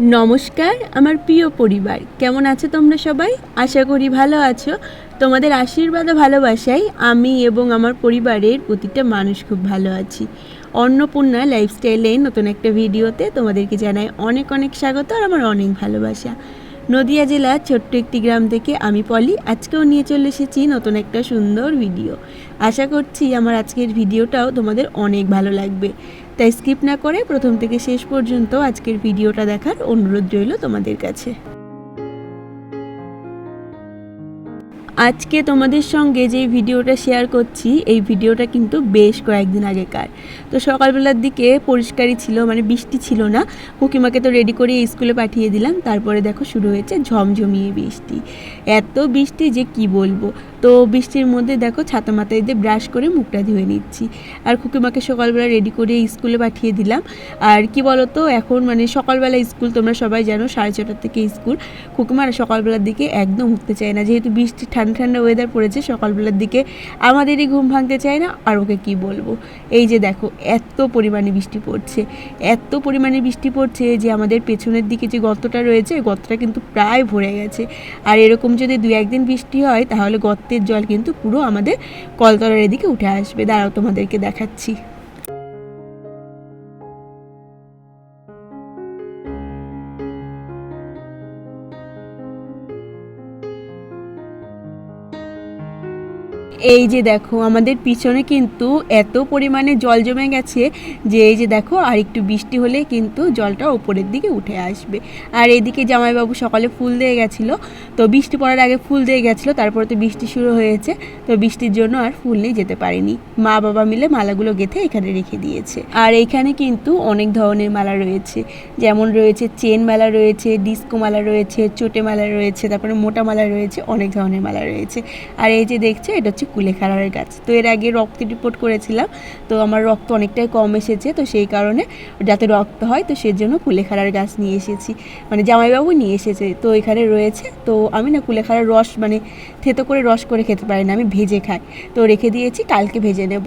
নমস্কার, আমার প্রিয় পরিবার। কেমন আছো তোমরা সবাই? আশা করি ভালো আছো। তোমাদের আশীর্বাদ ও আমি এবং আমার পরিবারের প্রতিটা মানুষ খুব ভালো আছি। অন্নপূর্ণা লাইফস্টাইলে নতুন একটা ভিডিওতে তোমাদেরকে জানাই অনেক অনেক স্বাগত আর আমার অনেক ভালোবাসা। নদিয়া জেলার ছোট্ট একটি গ্রাম থেকে আমি পলি। আজকেও নিয়ে চলে এসেছি নতুন একটা সুন্দর ভিডিও। আশা করছি আমার আজকের ভিডিওটাও তোমাদের অনেক ভালো লাগবে। তাই স্কিপ না করে প্রথম থেকে শেষ পর্যন্ত আজকের ভিডিওটা দেখার অনুরোধ রইল তোমাদের কাছে। আজকে তোমাদের সঙ্গে যে ভিডিওটা শেয়ার করছি, এই ভিডিওটা কিন্তু বেশ কয়েকদিন আগেকার। তো সকালবেলার দিকে পরিষ্কারই ছিল মানে বৃষ্টি ছিল না। কুকিমাকে তো রেডি করে স্কুলে পাঠিয়ে দিলাম। তারপরে দেখো শুরু হয়েছে ঝমঝমিয়ে বৃষ্টি। এত বৃষ্টি যে কি বলব? তো বৃষ্টির মধ্যে দেখো ছাতা মাথায় দিয়ে ব্রাশ করে মুখটা ধুয়ে নিচ্ছি। আর কুকিমাকে সকালবেলা রেডি করে স্কুলে পাঠিয়ে দিলাম। আর কি বলতো, এখন মানে সকালবেলা স্কুল তোমরা সবাই জানো, সাড়ে ছটার থেকে স্কুল কুকুমার সকালবেলার দিকে একদম উঠতে চায় না। যেহেতু বৃষ্টি, ঠান্ডা ঠান্ডা ওয়েদার পড়েছে, সকালবেলার দিকে আমাদেরই ঘুম ভাঙতে চায় না। আর ওকে কী বলব? এই যে দেখো, এত পরিমাণে বৃষ্টি পড়ছে। এত পরিমাণে বৃষ্টি পড়ছে যে আমাদের পেছনের দিকে যে গর্তটা রয়েছে, গর্তটা কিন্তু প্রায় ভরে গেছে। আর এরকম যদি দু একদিন বৃষ্টি হয়, তাহলে গর্তের জল কিন্তু পুরো আমাদের কলতলার এদিকে উঠে আসবে। দাঁড়াও তোমাদেরকে দেখাচ্ছি। এই যে দেখো, আমাদের পিছনে কিন্তু এত পরিমাণে জল জমে গেছে যে এই যে দেখো, আর একটু বৃষ্টি হলে কিন্তু জলটা ওপরের দিকে উঠে আসবে। আর এদিকে জামাইবাবু সকালে ফুল দিয়ে গেছিল, তো বৃষ্টি পড়ার আগে ফুল দিয়ে গেছিল, তারপরে তো বৃষ্টি শুরু হয়েছে, তো বৃষ্টির জন্য আর ফুল নিয়ে যেতে পারিনি। মা বাবা মিলে মালাগুলো গেঁথে এখানে রেখে দিয়েছে। আর এইখানে কিন্তু অনেক ধরনের মালা রয়েছে, যেমন রয়েছে চেন মালা রয়েছে, ডিস্কো মালা রয়েছে, চোটে মালা রয়েছে, তারপরে মোটা মালা রয়েছে, অনেক ধরনের মালা রয়েছে। আর এই যে দেখছে, এটা হচ্ছে কুলেখাড়ার গাছ। তো এর আগে রক্ত রিপোর্ট করেছিলাম, তো আমার রক্ত অনেকটাই কম এসেছে, তো সেই কারণে যাতে রক্ত হয়, তো সেই সেজন্য কুলেখাড়ার গাছ নিয়ে এসেছি। মানে জামাইবাবু নিয়ে এসেছে, তো এখানে রয়েছে, তো আমি না কুলেখাড়ার রস মানে থেতো করে রস করে খেতে পারি না, আমি ভেজে খাই। তো রেখে দিয়েছি, কালকে ভেজে নেব।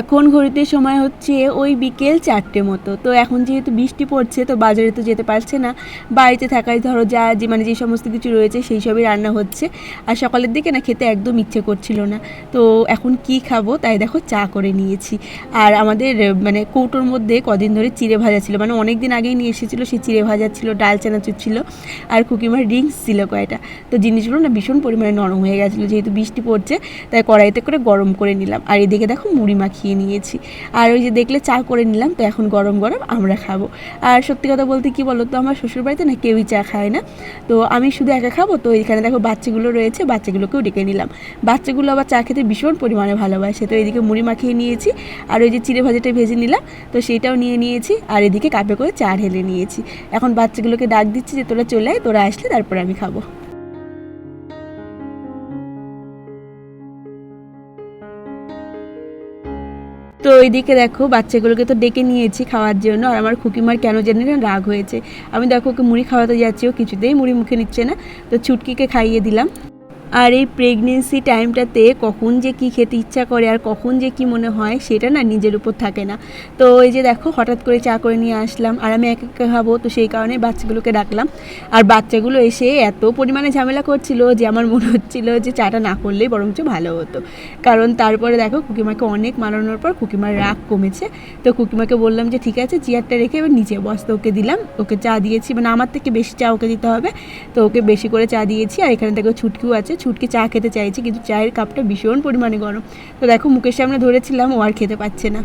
এখন ঘড়িতে সময় হচ্ছে ওই বিকেল চারটে মতো। তো এখন যেহেতু বৃষ্টি পড়ছে, তো বাজারে তো যেতে পারছে না। বাড়িতে থাকায় ধরো যা যে মানে যে সমস্ত কিছু রয়েছে, সেই সবই রান্না হচ্ছে। আর সকালের দিকে না খেতে একদম ইচ্ছে করছিল না। তো এখন কি খাব? তাই দেখো চা করে নিয়েছি। আর আমাদের মানে কৌটোর মধ্যে কদিন ধরে চিড়ে ভাজা ছিল। মানে অনেক দিন আগেই নিয়ে এসেছিল, সেই চিড়ে ভাজা ছিল, ডাল চানাচুর ছিল আর কুকিমার ড্রিঙ্কস ছিল কয়টা। তো জিনিসগুলো না ভীষণ পরিমাণে নরম হয়ে গেছিল, যেহেতু বৃষ্টি পড়ছে, তাই কড়াইতে করে গরম করে নিলাম। আর এদিকে দেখো মুড়ি মাখিয়ে নিয়েছি। আর ওই যে দেখলে চা করে নিলাম, তো এখন গরম গরম আমরা খাব। আর সত্যি কথা বলতে কি বলো তো আমার শ্বশুরবাড়িতে না কেউই চা খায় না। তো আমি শুধু একা খাব, তো এখানে দেখো বাচ্চাগুলো রয়েছে, বাচ্চাগুলোকেও ডেকে নিলাম। বাচ্চাগুলো আবার চা খেতে ভীষণ পরিমাণে ভালোবাসে। তো এদিকে মুড়ি মাখিয়ে নিয়েছি, আর ওই যে চিড়ে ভাজাটা ভেজে নিলাম, তো সেটাও নিয়ে নিয়েছি, আর এদিকে কাপে করে চা ঢেলে নিয়েছি। এখন বাচ্চাগুলোকে ডাক দিচ্ছি যে তোরা চলে আয়, তোরা আসলে তারপর আমি খাব। তো ওইদিকে দেখো, বাচ্চাগুলোকে তো ডেকে নিয়েছি খাওয়ার জন্য, আর আমার খুকিমার কেন জানি না রাগ হয়েছে। আমি দেখো ওকে মুড়ি খাওয়াতে যাচ্ছি, ও কিছুতেই মুড়ি মুখে নিচ্ছে না। তো ছুটকিকে খাইয়ে দিলাম। আর এই প্রেগনেন্সি টাইমটাতে কখন যে কি খেতে ইচ্ছা করে আর কখন যে কি মনে হয় সেটা না নিজের উপর থাকে না। তো এই যে দেখো, হঠাৎ করে চা করে নিয়ে আসলাম আর আমি এক একা খাব, তো সেই কারণে বাচ্চাগুলোকে ডাকলাম। আর বাচ্চাগুলো এসে এত পরিমাণে ঝামেলা করছিল যে আমার মনে হচ্ছিল যে চাটা না করলেই বরঞ্চ ভালো হতো। কারণ তারপরে দেখো, কুকিমাকে অনেক মানানোর পর কুকিমার রাগ কমেছে। তো কুকিমাকে বললাম যে, ঠিক আছে চেয়ারটা রেখে এবার নিচে বস, তো ওকে দিলাম। ওকে চা দিয়েছি মানে আমার থেকে বেশি চা ওকে দিতে হবে। তো ওকে বেশি করে চা দিয়েছি আর এখানে দেখো ছুটকিও আছে ছুটকি চা খেতে চাইছে, কিন্তু চায়ের কাপটা ভীষণ পরিমাণে গরম। তো দেখো, মুখের সামনে ধরেছিলাম, ও আর খেতে পাচ্ছে না।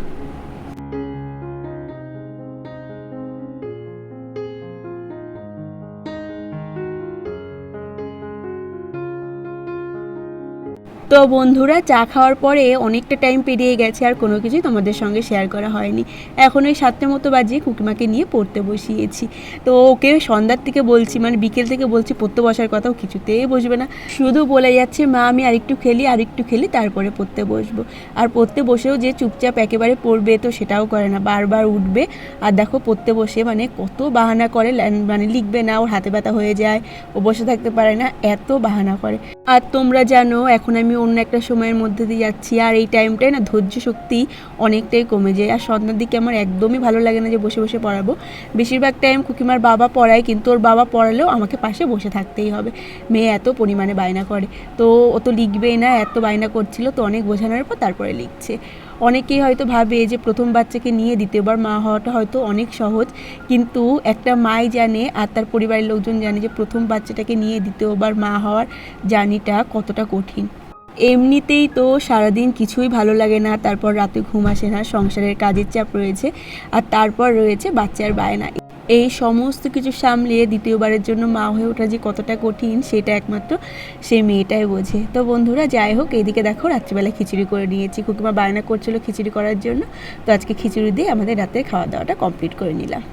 তো বন্ধুরা, চা খাওয়ার পরে অনেকটা টাইম পেরিয়ে গেছে আর কোনো কিছুই তোমাদের সঙ্গে শেয়ার করা হয়নি। এখন ওই সাতটার মতো বাজিয়ে কুকিমাকে নিয়ে পড়তে বসিয়েছি। তো ওকে সন্ধ্যার থেকে বলছি মানে বিকেল থেকে বলছি, পড়তে বসার কথাও কিছুতেই বসবে না। শুধু বলে যাচ্ছে, মা, আমি আরেকটু খেলি আরেকটু খেলি, তারপরে পড়তে বসবো। আর পড়তে বসেও যে চুপচাপ একেবারে পড়বে তো সেটাও করে না, বারবার উঠবে। আর দেখো, পড়তে বসে মানে কত বাহানা করে মানে লিখবে না, ওর হাতে ব্যথা হয়ে যায়, ও বসে থাকতে পারে না, এত বাহানা করে। আর তোমরা জানো, এখন আমি অন্য একটা সময়ের মধ্যে দিয়ে যাচ্ছি, আর এই টাইমটায় না ধৈর্য শক্তি অনেকটাই কমে যায়। আর সন্ধ্যার দিকে আমার একদমই ভালো লাগে না যে বসে বসে পড়াবো। বেশিরভাগ টাইম কুকিমার বাবা পড়ায়, কিন্তু ওর বাবা পড়ালেও আমাকে পাশে বসে থাকতেই হবে। মেয়ে এত পরিমাণে বায়না করে। তো ও তো লিখবেই না, এত বায়না করছিল, তো অনেক বোঝানোর পর তারপরে লিখছে। অনেকেই হয়তো ভাবে যে প্রথম বাচ্চাকে নিয়ে দ্বিতীয়বার মা হওয়াটা হয়তো অনেক সহজ, কিন্তু একটা মাই জানে আর তার পরিবারের লোকজন জানে যে প্রথম বাচ্চাটাকে নিয়ে দ্বিতীয়বার মা হওয়ার জার্নিটা কতটা কঠিন। এমনিতেই তো সারাদিন কিছুই ভালো লাগে না, তারপর রাতে ঘুম আসে না, সংসারের কাজের চাপ রয়েছে আর তারপর রয়েছে বাচ্চার বায়না। এই সমস্ত কিছু সামলিয়ে দ্বিতীয়বারের জন্য মা হয়ে ওঠা যে কতটা কঠিন, সেটা একমাত্র সেই মেয়েটাই বোঝে। তো বন্ধুরা, যাই হোক এদিকে দেখো, রাত্রিবেলা খিচুড়ি করে নিয়েছি। কুকিমা বায়না করছিল খিচুড়ি করার জন্য। তো আজকে খিচুড়ি দিয়ে আমাদের রাতের খাওয়া দাওয়াটা কমপ্লিট করে নিলাম।